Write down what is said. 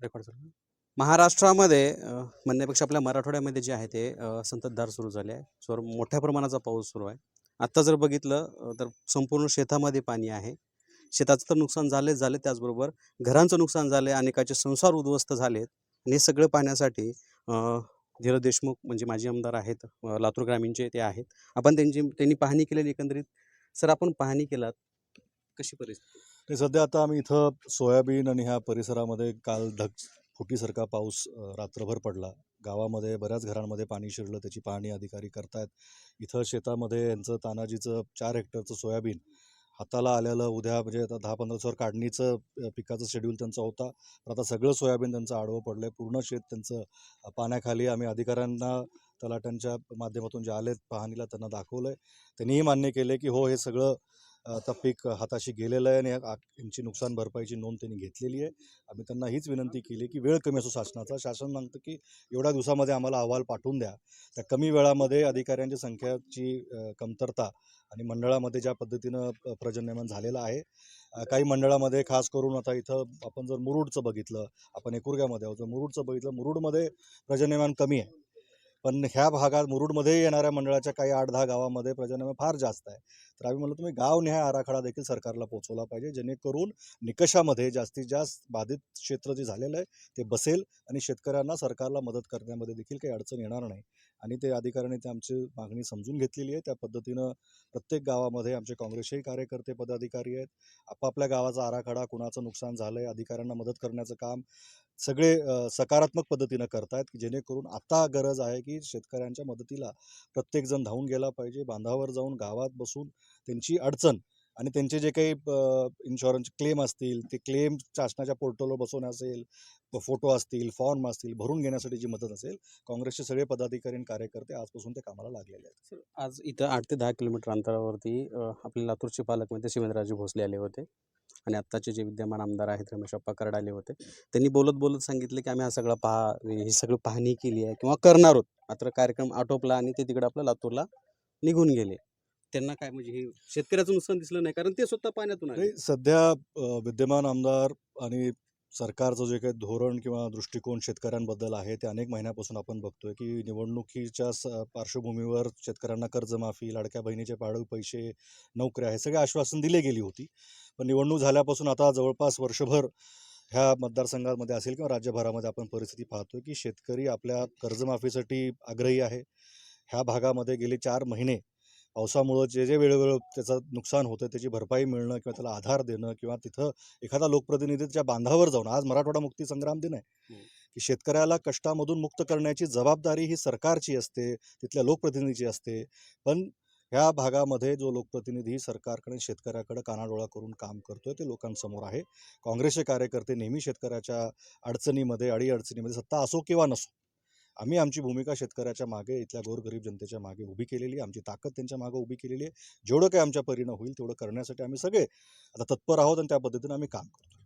Record झालं महाराष्ट्रामध्ये म्हणण्यापेक्षा आपल्या मराठवाड्यामध्ये जे आहे ते संततधार सुरू झाले आहे. सर मोठ्या प्रमाणाचा पाऊस सुरू आहे. आत्ता जर बघितलं तर संपूर्ण शेतामध्ये पाणी आहे. शेताचं तर नुकसान झालेच झाले त्याचबरोबर घरांचं नुकसान झाले अनेकाचे संसार उद्ध्वस्त झालेत. आणि हे सगळं पाहण्यासाठी अ, धीरज देशमुख म्हणजे माजी आमदार आहेत लातूर ग्रामीणचे ते आहेत. आपण त्यांची त्यांनी पाहणी केलेली एकंदरीत. सर आपण पाहणी केलात कशी परिस्थिती? ते सध्या आता आम्ही इथं सोयाबीन आणि ह्या परिसरामध्ये काल ढग फुटीसारखा पाऊस रात्रभर पडला. गावामध्ये बऱ्याच घरांमध्ये पाणी शिरलं त्याची पाहणी अधिकारी करतायत. इथं शेतामध्ये यांचं तानाजीचं चार हेक्टरचं सोयाबीन हाताला आलेलं उद्या म्हणजे आता दहा पंधरा दिवसावर काढणीचं पिकाचं शेड्यूल त्यांचा होता. पण आता सगळं सोयाबीन त्यांचं आडवं पडलं आहे पूर्ण शेत त्यांचं पाण्याखाली आम्ही अधिकाऱ्यांना तलाट्यांच्या माध्यमातून जे आलेत पाहणीला त्यांना दाखवलं आहे त्यांनीही मान्य केले की हो हे सगळं आता पीक हाताशी गेलेलं आहे आणि या- यांची नुकसान भरपाईची नोंद त्यांनी घेतलेली आहे. आम्ही त्यांना हीच विनंती केली की वेळ कमी असो शासनाचा. शासन सांगतं की एवढ्या दिवसामध्ये आम्हाला अहवाल पाठवून द्या. त्या कमी वेळामध्ये अधिकाऱ्यांची संख्याची कमतरता आणि मंडळामध्ये ज्या पद्धतीनं प्रजन्यमान झालेलं आहे. काही मंडळामध्ये खास करून आता इथं आपण जर मुरुडचं बघितलं आपण एकुरग्यामध्ये आहोत. जर मुरुडचं बघितलं मुरुडमध्ये प्रजन्यमान कमी आहे. पण ह्या भागात मुरुडमध्ये येणाऱ्या मंडळाच्या काही आठ दहा गावामध्ये प्रजनन फार जास्त आहे. तर आम्ही म्हणलं तुम्ही गावनिहाय आराखडा देखील सरकारला पोहोचवला पाहिजे जेणेकरून निकषामध्ये जास्तीत जास्त बाधित क्षेत्र जे झालेलं आहे ते बसेल आणि शेतकऱ्यांना सरकारला मदत करण्यामध्ये देखील काही अडचण येणार नाही. आणि ते अधिकाऱ्यांनी ते आमची मागणी समजून घेतलेली आहे. त्या पद्धतीनं प्रत्येक गावामध्ये आमचे काँग्रेसही कार्यकर्ते पदाधिकारी आहेत. आपापल्या गावाचा आराखडा कुणाचं नुकसान झालं आहे अधिकाऱ्यांना मदत करण्याचं काम सगळे सकारात्मक पद्धतीनं करतायत की जेणेकरून आता गरज आहे की शेतकऱ्यांच्या मदतीला प्रत्येकजण धावून गेला पाहिजे बांधावर जाऊन गावात बसून त्यांची अडचण आणि त्यांचे जे काही इन्शुरन्स क्लेम असतील ते क्लेम शासनाच्या पोर्टलवर बसवणे असेल फोटो असतील फॉर्म असतील भरून घेण्यासाठी जी मदत असेल काँग्रेसचे सगळे पदाधिकारी आणि कार्यकर्ते आजपासून ते कामाला लागलेले आहेत. आज इथं आठ ते दहा किलोमीटर अंतरावरती आपले लातूरचे पालकमंत्री शिवेंद्रराजे भोसले आले होते. आणि आत्ताचे जे विद्यमान आमदार आहेत रमेश अप्पा करडाले आले होते त्यांनी बोलत बोलत सांगितले की आम्ही हा सगळा पहा ही सगळं पाहणी केली आहे किंवा करणार आहोत. मात्र कार्यक्रम आटोपला आणि ते तिकडे आपल्या लातूरला निघून गेले. त्यांना काय म्हणजे हे शेतकऱ्याचं नुकसान दिसलं नाही कारण ते स्वतः पाण्यातून सध्या विद्यमान आमदार आणि सरकारचं जे काही धोरण किंवा दृष्टिकोन शेतकऱ्यांबद्दल आहे ते अनेक महिन्यापासून आपण बघतोय की निवडणुकीच्या स पार्श्वभूमीवर शेतकऱ्यांना कर्जमाफी लाडक्या बहिणीचे पाळीव पैसे नोकऱ्या हे सगळे आश्वासन दिले गेली होती. पण निवडणूक झाल्यापासून आता जवळपास वर्षभर ह्या मतदारसंघामध्ये असेल किंवा राज्यभरामध्ये आपण परिस्थिती पाहतोय की शेतकरी आपल्या कर्जमाफीसाठी आग्रही आहे. ह्या भागामध्ये गेले चार महिने पावसामुळं जे जे वेळोवेळी त्याचं नुकसान होतं त्याची भरपाई मिळणं किंवा त्याला आधार देणं किंवा तिथं एखादा लोकप्रतिनिधी त्याच्या बांधावर जाऊन आज मराठवाडा मुक्ती संग्राम दिन आहे हम्म. की शेतकऱ्याला कष्टामधून मुक्त करण्याची जबाबदारी ही सरकारची असते तिथल्या लोकप्रतिनिधीची असते पण ह्या भागामध्ये जो लोकप्रतिनिधी सरकारकडे शेतकऱ्याकडे कानाडोळा करून काम करतोय ते लोकांसमोर आहे काँग्रेसचे कार्यकर्ते नेहमी शेतकऱ्याच्या अडचणीमध्ये अडीअडचणीमध्ये सत्ता असो किंवा नसो आम्ही आमची भूमिका शेतकऱ्याच्या मागे इथल्या गोरगरीब जनतेच्या मागे उभी केलेली आहे. आमची ताकद त्यांच्या मागे उभी केलेली आहे. जेवढं काही आमच्या परीनं होईल तेवढं करण्यासाठी आम्ही सगळे आता तत्पर आहोत आणि त्या पद्धतीनं आम्ही काम करतो